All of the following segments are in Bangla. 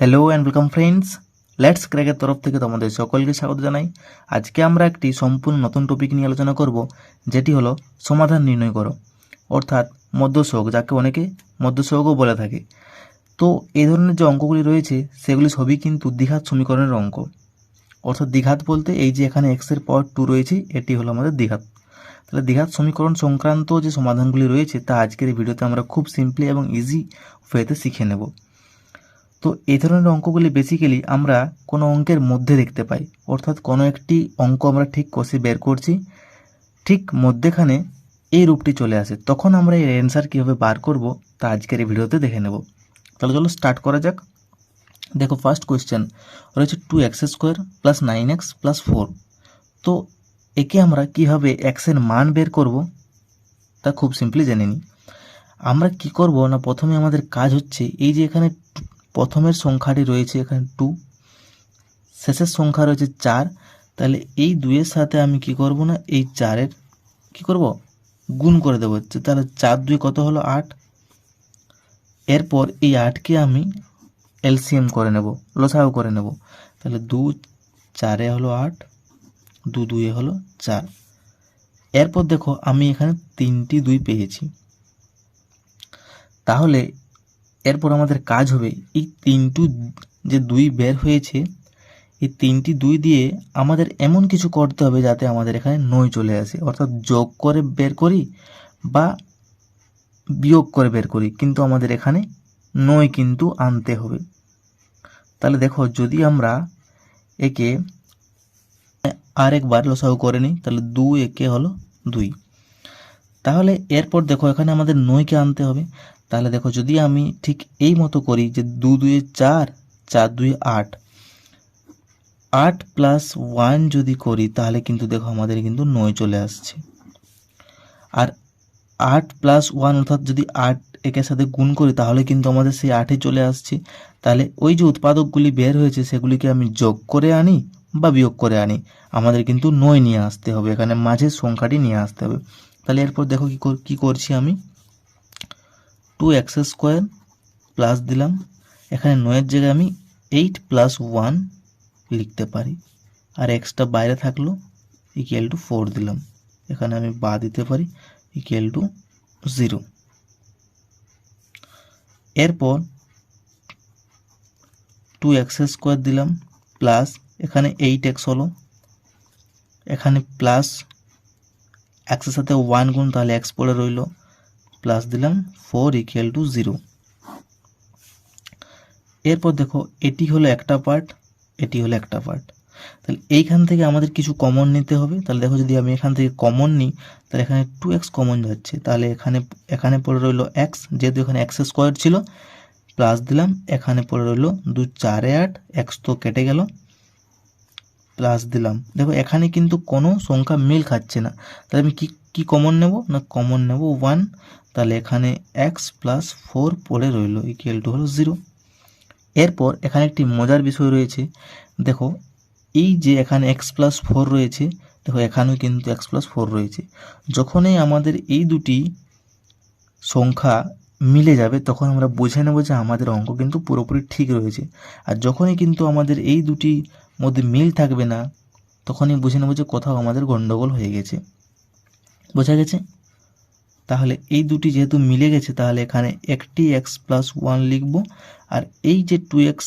Hello and welcome friends let's ক্র্যাকের তরফ থেকে তোমাদের সকলকে স্বাগত জানাই। আজকে আমরা একটি সম্পূর্ণ নতুন টপিক নিয়ে আলোচনা করব, যেটি হলো সমাধান নির্ণয় করো। অর্থাৎ মধ্যশোক যাকে অনেকে মধ্যশোকও বলে থাকে। তো এই ধরনের যে অঙ্কগুলি রয়েছে, সেগুলি সবই কিন্তু দ্বিঘাত সমীকরণের অঙ্ক। অর্থাৎ দ্বিঘাত বলতে এই যে এখানে এক্সের পাওয়ার টু রয়েছে, এটি হলো আমাদের দ্বিঘাত। তাহলে দ্বিঘাত সমীকরণ সংক্রান্ত যে সমাধানগুলি রয়েছে তা আজকের এই ভিডিওতে আমরা খুব সিম্পলি এবং ইজি ওয়েতে শিখে নেব। তো এই ধরনের অঙ্কগুলি বেসিক্যালি আমরা কোনো অঙ্কের মধ্যে দেখতে পাই। অর্থাৎ কোনো একটি অঙ্ক আমরা ঠিক কষে বের করছি, ঠিক মধ্যেখানে এই রূপটি চলে আসে। তখন আমরা এর অ্যান্সার কীভাবে বার করব তা আজকের এই ভিডিওতে দেখে নেব। তাহলে চলো স্টার্ট করা যাক। দেখো ফার্স্ট কোয়েশ্চেন রয়েছে two x square plus nine x plus four তো একে আমরা কীভাবে এক্সের মান বের করব, তা খুব সিম্পলি জেনে নিই। আমরা কি করব না, প্রথমে আমাদের কাজ হচ্ছে এই যে এখানে প্রথমের সংখ্যাটি রয়েছে এখানে টু শেষের সংখ্যা রয়েছে চার, তাহলে এই দুইয়ের সাথে আমি কি করব না, এই চারের কি করব? গুণ করে দেবো তাহলে চার দুই কত হলো? আট। এরপর এই আটকে আমি এলসিএম করে নেব লসাও করে নেব, তাহলে দু চারে হলো আট দু দুয়ে হলো চার। এরপর দেখো আমি এখানে তিনটি দুই পেয়েছি। তাহলে এরপর আমাদের কাজ হবে এই তিনটু যে দুই বের হয়েছে, এই তিনটি দুই দিয়ে আমাদের এমন কিছু করতে হবে যাতে আমাদের এখানে নয় চলে আসে। অর্থাৎ যোগ করে বের করি বা বিয়োগ করে বের করি, কিন্তু আমাদের এখানে নয় কিন্তু আনতে হবে। তাহলে দেখো যদি আমরা একে আরেকবার লসাগু করে নিই, তাহলে দু একে হলো দুই। তাহলে এরপর দেখো এখানে আমাদের নয়কে আনতে হবে। তাহলে দেখো যদি আমি ঠিক এই মতো করি যে দু দুয়ে চার চার দুয়ে আট আট প্লাস ওয়ান যদি করি, তাহলে কিন্তু দেখো আমাদের কিন্তু নয় চলে আসছে। আর আট প্লাস ওয়ান অর্থাৎ যদি আট একের সাথে গুণ করি, তাহলে কিন্তু আমাদের সেই আটে চলে আসছে। তাহলে ওই যে উৎপাদকগুলি বের হয়েছে, সেগুলিকে আমি যোগ করে আনি বা বিয়োগ করে আনি। আমাদের কিন্তু নয় নিয়ে আসতে হবে, এখানে মাঝের সংখ্যাটি নিয়ে আসতে হবে। তাহলে এরপর দেখো কী কী করছি আমি? টু এক্স স্কোয়ার প্লাস দিলাম। এখানে নয়ের জায়গায় আমি এইট প্লাস ওয়ান লিখতে পারি। আর এক্সটা বাইরে থাকল ইকুয়াল টু ফোর দিলাম। এখানে আমি বা দিতে পারি ইকুয়াল টু জিরো এরপর টু এক্স স্কোয়ার দিলাম প্লাস এখানে এইট এক্স হলো। এখানে প্লাস এক্সের সাথে ওয়ান গুণ তাহলে এক্স পড়ে রইল। প্লাস দিলাম ফোর ইকুয়াল টু জিরো এরপর দেখো, এটি হলো একটা পার্ট এটি হলো একটা পার্ট তাহলে এইখান থেকে আমাদের কিছু কমন নিতে হবে। তাহলে দেখো, যদি আমি এখান থেকে কমন নিই, তাহলে এখানে টু এক্স কমন যাচ্ছে। তাহলে এখানে এখানে পড়ে রইল এক্স যেহেতু এখানে এক্স স্কোয়ার ছিল প্লাস দিলাম, এখানে পড়ে রইল দু চারে আট এক্স তো কেটে গেল। প্লাস দিলাম। দেখো, এখানে কিন্তু কোনো সংখ্যা মিল খাচ্ছে না। তাহলে আমি কি কি কমন নেব? না কমন নেব ওয়ান তাহলে এখানে এক্স প্লাস ফোর পড়ে রইল ইকুয়াল টু হলো জিরো এরপর এখানে একটি মজার বিষয় রয়েছে। দেখো, এই যে এখানে এক্স প্লাস ফোর রয়েছে, দেখো, এখানেও কিন্তু এক্স প্লাস ফোর রয়েছে। যখনই আমাদের এই দুটি সংখ্যা মিলে যাবে, তখন আমরা বুঝে নেব যে আমাদের অঙ্ক কিন্তু পুরোপুরি ঠিক রয়েছে। আর যখনই কিন্তু আমাদের এই দুটি মধ্যে মিল থাকবে না, তখনই বুঝে নেব যে কোথাও আমাদের গণ্ডগোল হয়ে গেছে। বোঝা গেছে? তাহলে এই দুটি যেহেতু মিলে গেছে, তাহলে এখানে একটি এক্স প্লাস ওয়ান লিখব আর এই যে টু এক্স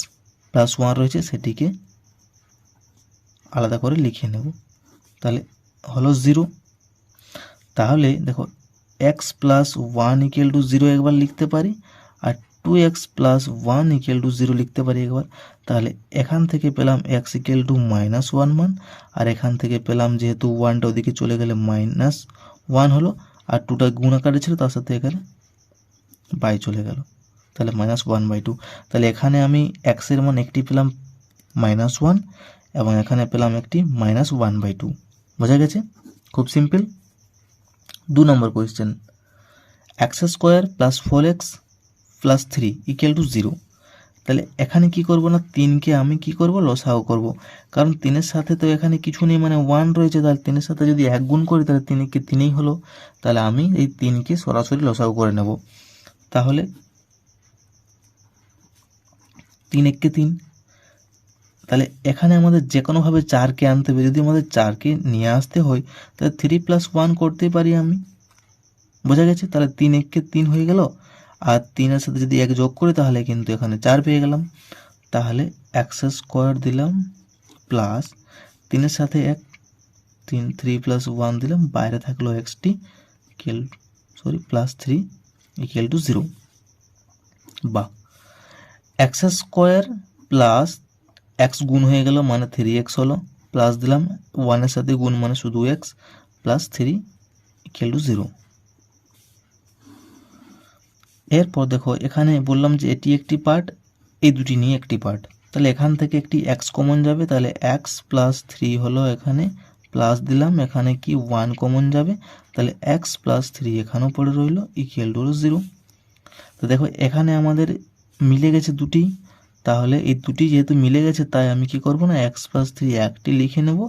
প্লাস ওয়ান রয়েছে, সেটিকে আলাদা করে লিখে নেব। তাহলে হলো জিরো তাহলে দেখো x plus one equal to zero একবার লিখতে পারি two x plus one equal to zero লিখতে পারি একবার। তাহলে এখান থেকে পেলাম x equal to minus one মান, আর এখান থেকে পেলাম যেহেতু ওয়ানটা ওদিকে চলে গেলে মাইনাস ওয়ান হলো, আর টুটা গুণ আকারে ছিল তার সাথে এখানে বাই চলে গেল। তাহলে মাইনাস ওয়ান বাই টু তাহলে এখানে আমি এক্সের মান একটি পেলাম মাইনাস ওয়ান এবং এখানে পেলাম একটি মাইনাস ওয়ান বাই টু বোঝা গেছে? খুব সিম্পল দু নম্বর question x square plus four x plus three equal to zero তাহলে এখানে কি করব না? তিনকে আমি কি করব? লসাও করব। কারণ তিনের সাথে তো এখানে কিছু নেই মানে ওয়ান রয়েছে। তাহলে তিনের সাথে যদি এক গুণ করি, তাহলে তিনকে তিনেই হলো। তাহলে আমি এই তিনকে সরাসরি লসাও করে নেব। তাহলে তিন এককে তিন। তাহলে এখানে আমাদের যে কোনোভাবে চারকে আনতে হবে। যদি আমাদের চারকে নিয়ে আসতে হয়, তাহলে থ্রি প্লাস ওয়ান করতে পারি আমি। বোঝা গেছে? তাহলে তিন এককে তিন হয়ে গেল। আর তিনের সাথে যদি এক যোগ করি, তাহলে কিন্তু এখানে চার পেয়ে গেলাম। তাহলে এক্স স্কোয়ার দিলাম প্লাস তিনের সাথে এক, তিন থ্রি প্লাস ওয়ান দিলাম, বাইরে থাকল XT equal sorry plus three equal to zero বা এক্স স্কোয়ার প্লাস এক্স গুণ হয়ে গেল মানে থ্রি এক্স হলো প্লাস দিলাম ওয়ানের সাথে গুণ মানে শুধু x plus three equal to zero এরপর দেখো, এখানে বললাম যে এটি একটি পার্ট এই দুটি নিয়ে একটি পার্ট তাহলে এখান থেকে একটি এক্স কমন যাবে, তাহলে এক্স প্লাস থ্রি হলো এখানে প্লাস দিলাম, এখানে কি ওয়ান কমন যাবে, তাহলে এক্স প্লাস থ্রি এখানেও পড়ে রইল ইকুয়াল টু জিরো তো দেখো, এখানে আমাদের মিলে গেছে দুটি, তাহলে এই দুটি যেহেতু মিলে গেছে, তাই আমি কি করব না এক্স প্লাস থ্রি একটি লিখে নেব।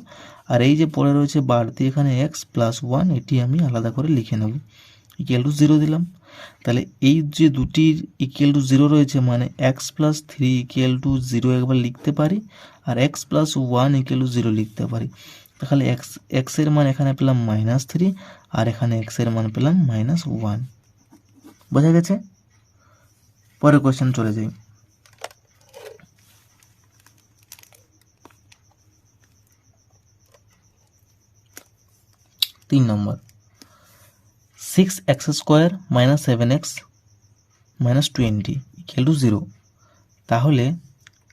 আর এই যে পড়ে রয়েছে বাড়তি এখানে এক্স প্লাস ওয়ান এটি আমি আলাদা করে লিখে নেব। ইকুয়াল টু জিরো দিলাম। তাহলে এই যে দুটির ইকুয়াল টু জিরো রয়েছে মানে x plus three equal to zero একবার লিখতে পারি আর x plus one equal to zero লিখতে পারি। তাহলে এক্স এক্সের মান এখানে পেলাম মাইনাস থ্রি আর এখানে এক্সের মান পেলাম মাইনাস ওয়ান বোঝা গেছে? পরের কোয়েশ্চেন চলে যাই। তিন নম্বর। Six x square minus seven x minus twenty equal to zero তাহলে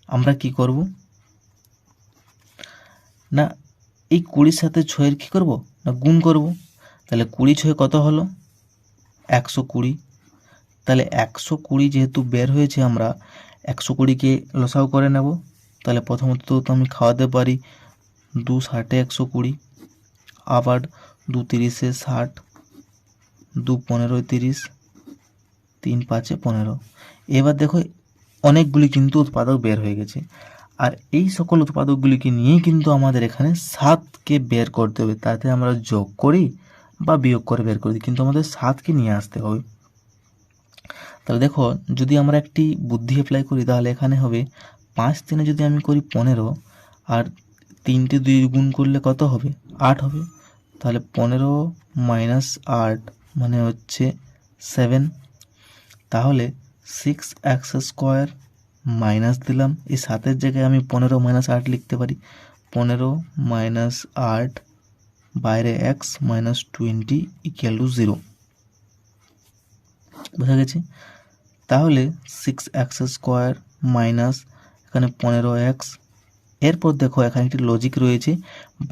আমরা কি করব? না, এই কুড়ির সাথে ছয়ের কী করব? না, গুণ করব। তাহলে কুড়ি ছয় কত হলো? একশো কুড়ি। তাহলে একশো কুড়ি যেহেতু বের হয়েছে, আমরা একশো কুড়িকে লসাও করে নেব। তাহলে প্রথমত তো আমি খাওয়াতে পারি দু ষাটে একশো কুড়ি, আবার দু তিরিশে ষাট দু পনেরোয় তিরিশ, তিন পাঁচে পনেরো। এবার দেখো, অনেকগুলি কিন্তু উৎপাদক বের হয়ে গেছে। আর এই সকল উৎপাদকগুলিকে নিয়েই কিন্তু আমাদের এখানে সাতকে বের করতে হবে। তাতে আমরা যোগ করি বা বিয়োগ করে বের করি, কিন্তু আমাদের সাতকে নিয়ে আসতে হবে। তাহলে দেখো, যদি আমরা একটি বুদ্ধি অ্যাপ্লাই করি, তাহলে এখানে হবে পাঁচ তিনে যদি আমি করি পনেরো, আর তিনটে দুই গুণ করলে কত হবে? আট হবে। তাহলে পনেরো মাইনাস আট মানে হচ্ছে সেভেন তাহলে সিক্স এক্স স্কোয়ার মাইনাস দিলাম। এই সাতের জায়গায় আমি পনেরো মাইনাস আট লিখতে পারি। পনেরো মাইনাস আট বাইরে x minus twenty equal to zero বোঝা গেছে? তাহলে সিক্স এক্স স্কোয়ার মাইনাস এখানে পনেরো এক্স এরপর দেখো এখানে একটি লজিক রয়েছে।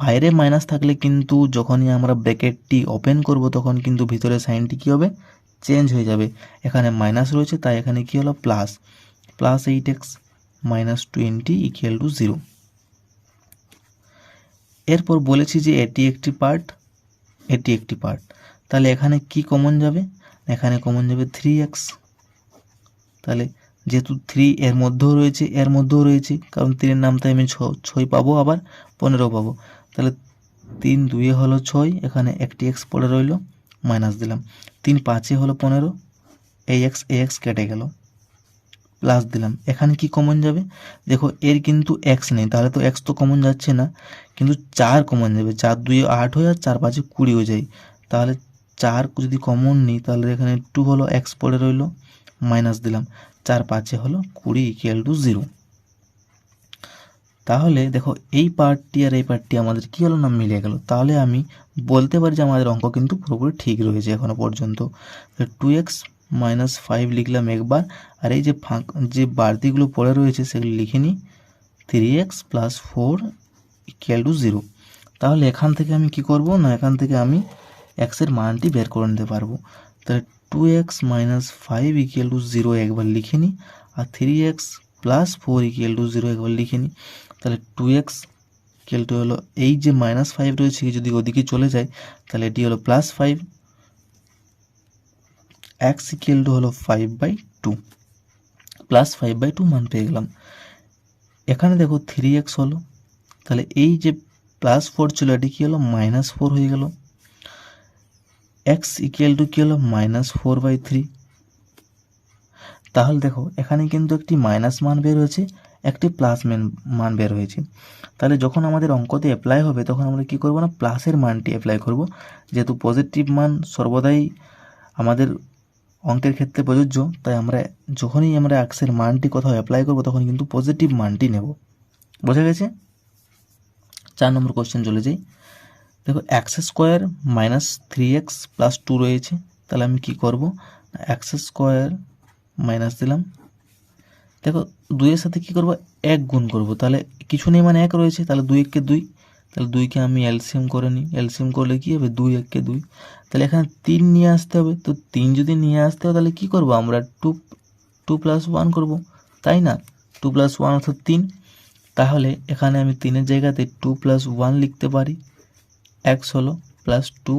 বাইরে মাইনাস থাকলে কিন্তু যখনই আমরা ব্র্যাকেটটি ওপেন করব, তখন কিন্তু ভিতরে সাইনটি কী হবে? চেঞ্জ হয়ে যাবে। এখানে মাইনাস রয়েছে, তাই এখানে কী হলো? Plus plus eight x minus twenty equal to zero এরপর বলেছি যে এটি একটি পার্ট এটি একটি পার্ট তাহলে এখানে কি কমন যাবে? এখানে কমন যাবে থ্রি এক্স তাহলে যেহেতু থ্রি এর মধ্যেও রয়েছে, এর মধ্যেও রয়েছে, কারণ তিনের নাম নামতে আমি ছ, ছয় পাবো আবার পনেরো পাবো। তাহলে তিন দুয়ে হলো ছয়, এখানে একটি এক্স পড়ে রইল মাইনাস দিলাম। তিন পাঁচে হলো পনেরো, এই এক্স এ এক্স কেটে গেল প্লাস দিলাম। এখানে কি কমন যাবে? দেখো, এর কিন্তু এক্স নেই, তাহলে তো এক্স তো কমন যাচ্ছে না, কিন্তু চার কমন যাবে, চার দুয়ে আট হয়ে আর চার পাঁচে কুড়ি হয়ে যায়। তাহলে চার যদি কমন নিই, তাহলে এখানে টু হলো এক্স পড়ে রইল মাইনাস দিলাম। চার পাঁচে হলো কুড়ি ইকুয়াল টু জিরো তাহলে দেখো এই পার্টটি আর এই পার্টটি আমাদের কী হলো না মিলে গেল? তাহলে আমি বলতে পারি যে আমাদের অঙ্ক কিন্তু পুরোপুরি ঠিক রয়েছে এখনও পর্যন্ত। টু এক্স মাইনাস ফাইভ লিখলাম একবার, আর এই যে ফাঁক, যে বাড়তিগুলো পড়ে রয়েছে সেগুলো লিখে নিই। Three x plus four equal to zero তাহলে এখান থেকে আমি কি করব? না, এখান থেকে আমি এক্সের মানটি বের করে নিতে পারব। তাহলে two x minus five equal to zero একবার লিখে নিই আর three x plus four equal to zero একবার লিখে নিই তাহলে টু এক্স ইকুয়াল টু হলো এই যে মাইনাস ফাইভ রয়েছে যদি ওদিকে চলে যায়, তাহলে এটি হলো plus five x equal to হলো five by two plus five by two মান পেয়ে গেলাম। এখানে দেখো থ্রি এক্স হলো, তাহলে এই যে প্লাস ফোর ছিল, এটি কী হলো? মাইনাস ফোর হয়ে গেল। এক্স ইকুয়াল টু কী হলো মাইনাস ফোর বাই থ্রি তাহলে দেখো, এখানে কিন্তু একটি মাইনাস মান বের হয়েছে, একটি প্লাস মান বের হয়েছে। তাহলে যখন আমাদের অঙ্কতে অ্যাপ্লাই হবে, তখন আমরা কি করব না প্লাসের মানটি অ্যাপ্লাই করব। যেহেতু পজিটিভ মান সর্বদাই আমাদের অঙ্কের ক্ষেত্রে প্রযোজ্য, তাই আমরা যখনই আমরা এক্সের মানটি কোথাও অ্যাপ্লাই করব, তখন কিন্তু পজিটিভ মানটি নেব। বোঝা গেছে? চার নম্বর কোশ্চেন চলে যাই। দেখো x square minus three x plus two রয়েছে, তাহলে আমি কি করব? এক্স স্কোয়ার মাইনাস দিলাম। দেখো দুইয়ের সাথে কি করব? এক গুণ করব, তাহলে কিছু নেই মানে এক রয়েছে, তাহলে দুই এককে দুই, তাহলে দুইকে আমি এলসিএম করে নিই। এলসিএম করলে কি হবে? দুই এককে দুই। তাহলে এখানে তিন নিয়ে আসতে হবে, তো তিন যদি নিয়ে আসতে হবে তাহলে কি করব? আমরা টু টু প্লাস ওয়ান করব, তাই না? টু প্লাস ওয়ান অর্থাৎ তিন। তাহলে এখানে আমি তিনের জায়গাতে টু প্লাস ওয়ান লিখতে পারি। এক্স হলো plus two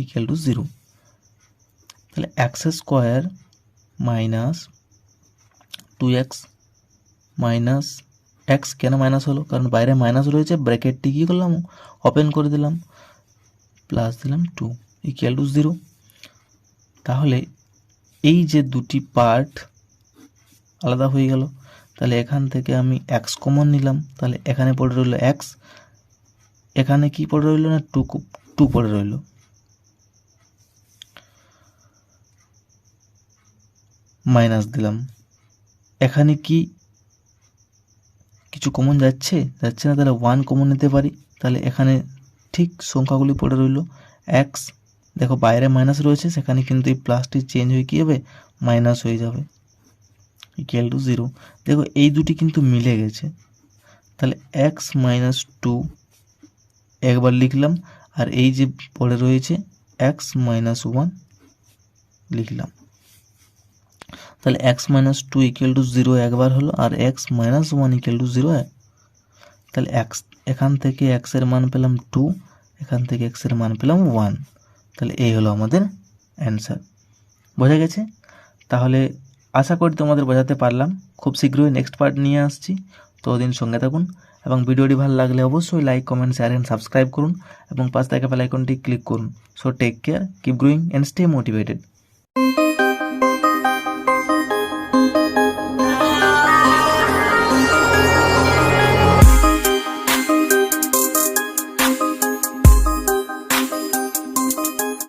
equal to zero. তাহলে x square minus two x minus x কেন মাইনাস হলো? কারণ বাইরে মাইনাস রয়েছে ব্র্যাকেটটি কী করলাম? ওপেন করে দিলাম, প্লাস দিলাম টু ইকুয়াল টু জিরো। তাহলে এই যে দুটি পার্ট আলাদা হয়ে গেল, তাহলে এখান থেকে আমি এক্স কমন নিলাম, তাহলে এখানে পড়ে রইল এক্স এখানে কি পড়ে রইল না টু টু পড়ে রইল? মাইনাস দিলাম। এখানে কি কিছু কমন যাচ্ছে? যাচ্ছে না, তাহলে ওয়ান কমন নিতে পারি। তাহলে এখানে ঠিক সংখ্যাগুলি পড়ে রইল। এক্স দেখো বাইরে মাইনাস রয়েছে, সেখানে কিন্তু এই প্লাসটি চেঞ্জ হয়ে কী হবে? মাইনাস হয়ে যাবে। ইকুয়াল টু জিরো দেখো এই দুটি কিন্তু মিলে গেছে। তাহলে এক্স মাইনাস টু একবার লিখলাম, আর এই যে পড়ে রয়েছে এক্স মাইনাস ওয়ান লিখলাম। তাহলে x minus two equal to zero একবার হলো, আর x minus one equal to zero তাহলে এক্স এখান থেকে এক্সের মান পেলাম টু এখান থেকে এক্সের মান পেলাম ওয়ান তাহলে এই হলো আমাদের অ্যান্সার বোঝা গেছে? তাহলে আশা করি তোমাদের বোঝাতে পারলাম। খুব শীঘ্রই নেক্সট পার্ট নিয়ে আসছি। ততদিন সঙ্গে থাকুন এবং ভিডিওটি ভালো লাগলে অবশ্যই like comment share and subscribe করুন এবং পাশ থেকে বেল ক্লিক করুন। So take care keep growing and stay motivated